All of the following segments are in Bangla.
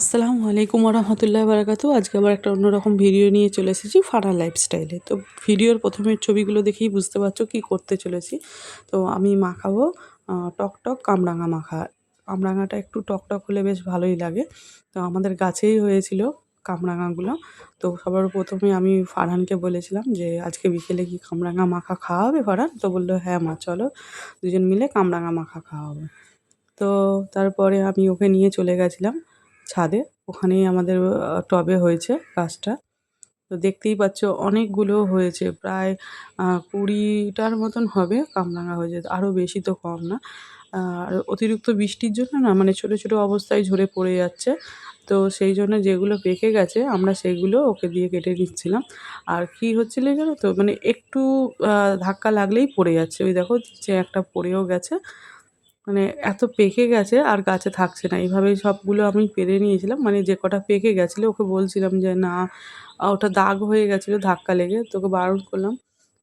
আসসালামু আলাইকুম রহমতুল্লাহ বারাকাতু আজকে আবার একটা অন্যরকম ভিডিও নিয়ে চলে এসেছি ফারা লাইফস্টাইলে। তো ভিডিওর প্রথমের ছবিগুলো দেখেই বুঝতে পারছ কি করতে চলেছি। তো আমি মাখাবো টক টক কামরাঙা মাখা। কামরাঙাটা একটু টক টক হলে বেশ ভালোই লাগে। তো আমাদের গাছেই হয়েছিল কামরাঙাগুলো। তো সবার প্রথমে আমি ফারহানকে বলেছিলাম যে, আজকে বিকেলে কি কামরাঙা মাখা খাওয়া হবে ফারহান তো বলল হ্যাঁ মা, চলো। দুজন মিলে কামরাঙা মাখা খাওয়া হবে তো তারপরে আমি ওকে নিয়ে চলে গেছিলাম। ছাদে। ওখানেই আমাদের টবে হয়েছে গাছটা তো দেখতেই পাচ্ছ অনেকগুলো হয়েছে। প্রায় কুড়িটার মতন হবে কামরাঙা হয়েছে। আরও বেশি তো কম না। আর অতিরিক্ত বৃষ্টির জন্য না মানে ছোটো ছোটো অবস্থায় ঝরে পড়ে যাচ্ছে। তো সেই জন্য যেগুলো পেকে গেছে, আমরা সেগুলো ওকে দিয়ে কেটে নিচ্ছিলাম। আর কি হচ্ছিল জানো তো মানে একটু ধাক্কা লাগলেই পড়ে যাচ্ছে। ওই দেখো যে একটা পড়েও গেছে। মানে এত পেকে গেছে আর গাছে থাকছে না। এইভাবেই সবগুলো আমি পেরে নিয়েছিলাম। মানে যে কটা পেকে গেছিল, ওকে বলছিলাম যে, না, ওটা দাগ হয়ে গেছিল ধাক্কা লেগে। তোকে বারণ করলাম।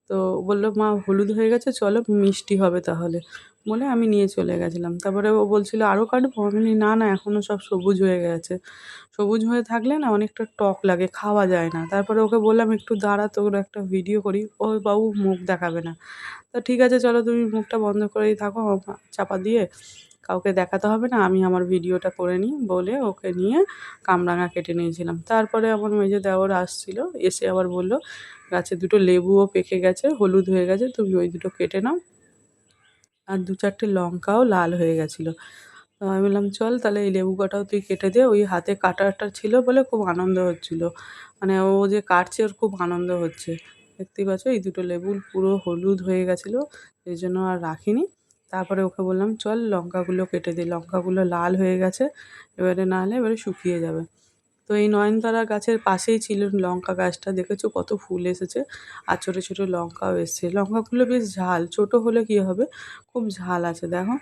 তো বলল, মা, হলুদ হয়ে গেছে, চলো, মিষ্টি হবে তাহলে। বলে আমি নিয়ে চলে গেছিলাম। তারপরে ও বলছিল আরও কাটবো? আমি না না এখনও সব সবুজ হয়ে গেছে। সবুজ হয়ে থাকলে না অনেকটা টক লাগে, খাওয়া যায় না। তারপরে ওকে বললাম, একটু দাঁড়া, তোর একটা ভিডিও করি। ও বাবু মুখ দেখাবে না। তো ঠিক আছে, চলো তুমি মুখটা বন্ধ করেই থাকো চাপা দিয়ে কাউকে দেখাতে হবে না, আমি আমার ভিডিওটা করে নিই, বলে ওকে নিয়ে কামরাঙা কেটে নিয়েছিলাম। তারপরে আমার মেজো দেওর আসছিল, এসে আবার বলল, গাছে দুটো লেবুও পেকে গেছে, হলুদ হয়ে গেছে, তুমি ওই দুটো কেটে নাও। আর দু চারটে লঙ্কাও লাল হয়ে গেছিল। তো আমি বললাম, চল তাহলে এই লেবু কাটাও তুই কেটে দে। ওই হাতে কাটাটা ছিল বলে খুব আনন্দ হচ্ছিল। মানে ও যে কাটছে ওর খুব আনন্দ হচ্ছে। দেখতেই পাচ্ছ, এই দুটো লেবু পুরো হলুদ হয়ে গেছিল এই জন্য আর রাখিনি। তারপরে ওকে বললাম, চল লঙ্কাগুলো কেটে দে। লঙ্কাগুলো লাল হয়ে গেছে, এবারে নাহলে এবারে শুকিয়ে যাবে। তো এই নয়নতারা গাছের পাশেই ছিল লঙ্কা গাছটা। দেখেছ কত ফুল এসেছে আর ছোটো ছোটো লঙ্কাও এসছে। লঙ্কাগুলো বেশ ঝাল, ছোট হলে কী হবে? খুব ঝাল আছে, দেখো।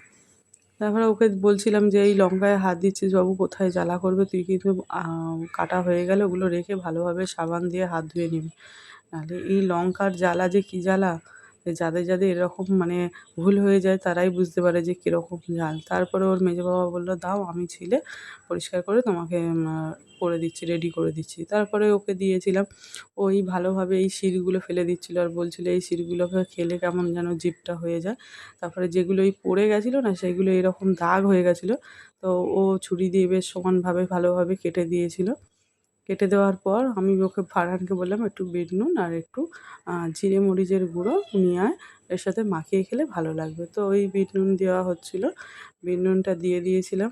তারপরে ওকে বলছিলাম যে, এই লঙ্কায় হাত দিচ্ছিস বাবু, কোথায় জ্বালা করবে? তুই কিন্তু কাটা হয়ে গেলে ওগুলো রেখে ভালোভাবে সাবান দিয়ে হাত ধুয়ে নিবি। নাহলে এই লঙ্কার জ্বালা যে কী জ্বালা? যাদের যাদের এরকম মানে ভুল হয়ে যায় তারাই বুঝতে পারে যে কীরকম ঝাল তারপরে ওর মেজো বাবা বলল, দাও, আমি ছিলে, পরিষ্কার করে তোমাকে করে দিচ্ছি রেডি করে দিচ্ছি। তারপরে ওকে দিয়েছিলাম, ওই ভালোভাবে এই শিরগুলো ফেলে দিচ্ছিল আর বলছিল, এই শিরগুলোকে খেলে কেমন যেন জিভটা হয়ে যায়। তারপরে যেগুলো এই পড়ে গেছিল না, সেগুলো এরকম দাগ হয়ে গেছিল, তো ও ছুরি দিয়ে বেশ সমানভাবে, ভালোভাবে কেটে দিয়েছিল। কেটে দেওয়ার পর আমি ওকে ফারহানকে বললাম, একটু বিট নুন আর একটু জিরে মরিচের গুঁড়ো নিয়ে এর সাথে মাখিয়ে খেলে ভালো লাগবে। তো ওই বিট নুন দেওয়া হচ্ছিল বিট নুনটা দিয়ে দিয়েছিলাম।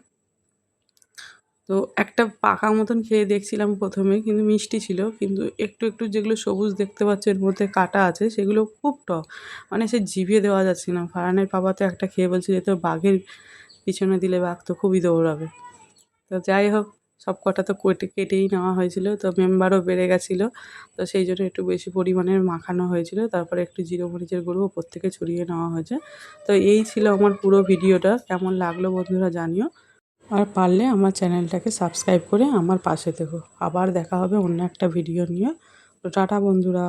তো একটা পাকা মতন খেয়ে দেখছিলাম প্রথমে, কিন্তু মিষ্টি ছিল, কিন্তু একটু একটু যেগুলো সবুজ দেখতে পাচ্ছ এর মধ্যে কাটা আছে, সেগুলো খুব টক মানে সে জিভিয়ে দেওয়া যাচ্ছে না। ফারহানের বাবা তো একটা খেয়ে বলছে যে তো বাঘের পিছনে দিলে বাঘ তো খুবই দৌড়াবে। তো যাই হোক সব কটা তো কেটে, কেটেই নেওয়া হয়েছিল, তো মেম্বারও বেড়ে গেছিল। তো সেই জন্য একটু বেশি পরিমাণে মাখানো হয়েছিল। তারপরে একটু জিরো মরিচের গুঁড়ো ওপর থেকে ছড়িয়ে নেওয়া হয়েছে। তো এই ছিল আমার পুরো ভিডিওটা। কেমন লাগল বন্ধুরা জানিও। আর পারলে আমার চ্যানেলটাকে সাবস্ক্রাইব করে আমার পাশে থেকো। আবার দেখা হবে অন্য একটা ভিডিও নিয়ে। তো টাটা বন্ধুরা।